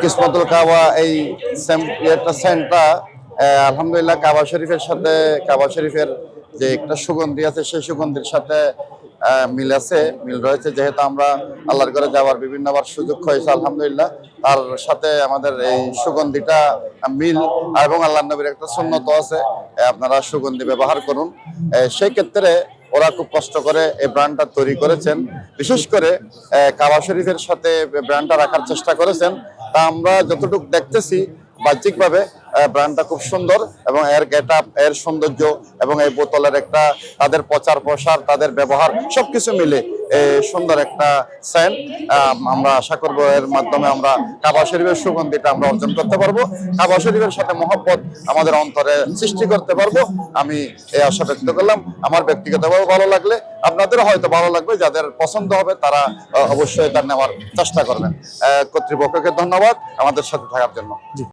কিসমতুল কাবা এই একটা সেন্টটা আলহামদুলিল্লাহ কাবা শরীফের সাথে, কাবা শরীফের যে একটা সুগন্ধি আছে, সেই সুগন্ধির সাথে মিল আছে, মিল রয়েছে। যেহেতু আমরা আল্লাহর ঘরে যাওয়ার বিভিন্নবার সুযোগ হয়েছে, আলহামদুলিল্লাহ, তার সাথে আমাদের এই সুগন্ধিটা মিল, এবং আল্লাহ নবীর একটা সুন্নত আছে। আপনারা সুগন্ধি ব্যবহার করুন। সেই ক্ষেত্রে ওরা খুব কষ্ট করে এই ব্র্যান্ডটা তৈরি করেছেন। বিশেষ করে কাবা শরীফের সাথে ব্র্যান্ডটা রাখার চেষ্টা করেছেন। তা আমরা যতটুকু দেখতেছি বাহ্যিকভাবে ব্র্যান্ডটা খুব সুন্দর এবং এর গেট আপ এর সৌন্দর্য এবং এই বোতলের একটা তাদের প্রচার প্রসার, তাদের ব্যবহার সবকিছু মিলে সুন্দর একটা সেন্ট আমরা আশা করব এর মাধ্যমে আমরা কাবা শরীফের সুগন্ধিটা আমরা অর্জন করতে পারব। কাবা শরীফের সাথে মহব্বত আমাদের অন্তরে সৃষ্টি করতে পারব। আমি এই আশা ব্যক্ত করলাম। আমার ব্যক্তিগতভাবে ভালো লাগলে, আপনাদেরও হয়তো ভালো লাগবে, যাদের পছন্দ হবে তারা অবশ্যই তার নেওয়ার চেষ্টা করবেন। কর্তৃপক্ষকে ধন্যবাদ আমাদের সাথে থাকার জন্য।